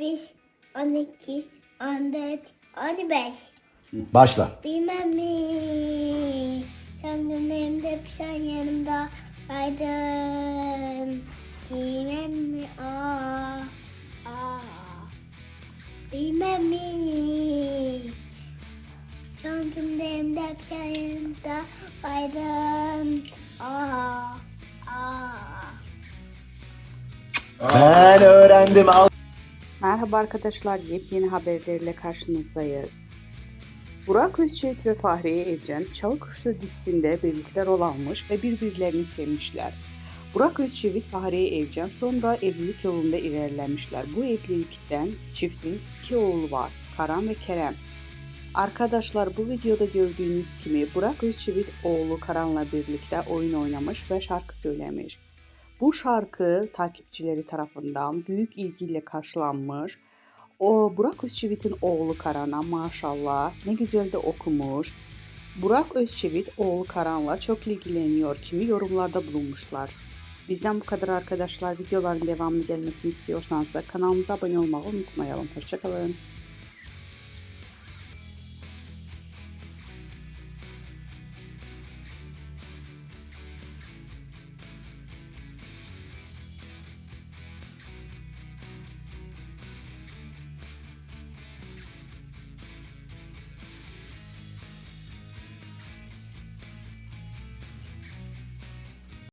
5, 12, 14, 15. Başla. Bilmem mi? Sen günlerimde sen yanımda aydın. Bilmem mi? Aa, aa. Bilmem mi? Son günlerimde sen yanımda aydın. Aa, aa. Ben öğrendim. Al. Merhaba arkadaşlar, yepyeni haberlerle karşınızdayız. Burak Özçelit ve Fahriye Evcen Çalı Kuşlu dizisinde birlikte rol almış ve birbirlerini sevmişler. Burak Özçivit, Fahriye Evcen sonra evlilik yolunda ilerlemişler. Bu evlilikten çiftin iki oğlu var, Karan ve Kerem. Arkadaşlar bu videoda gördüğünüz gibi Burak Özçivit oğlu Karan'la birlikte oyun oynamış ve şarkı söylemiş. Bu şarkı takipçileri tarafından büyük ilgiyle karşılanmış. O Burak Özçivit'in oğlu Karan'a maşallah ne güzel de okumuş. Burak Özçivit oğlu Karan'la çok ilgileniyor kimi yorumlarda bulunmuşlar. Bizden bu kadar arkadaşlar. Videoların devamlı gelmesini istiyorsanız kanalımıza abone olmayı unutmayalım. Hoşçakalın.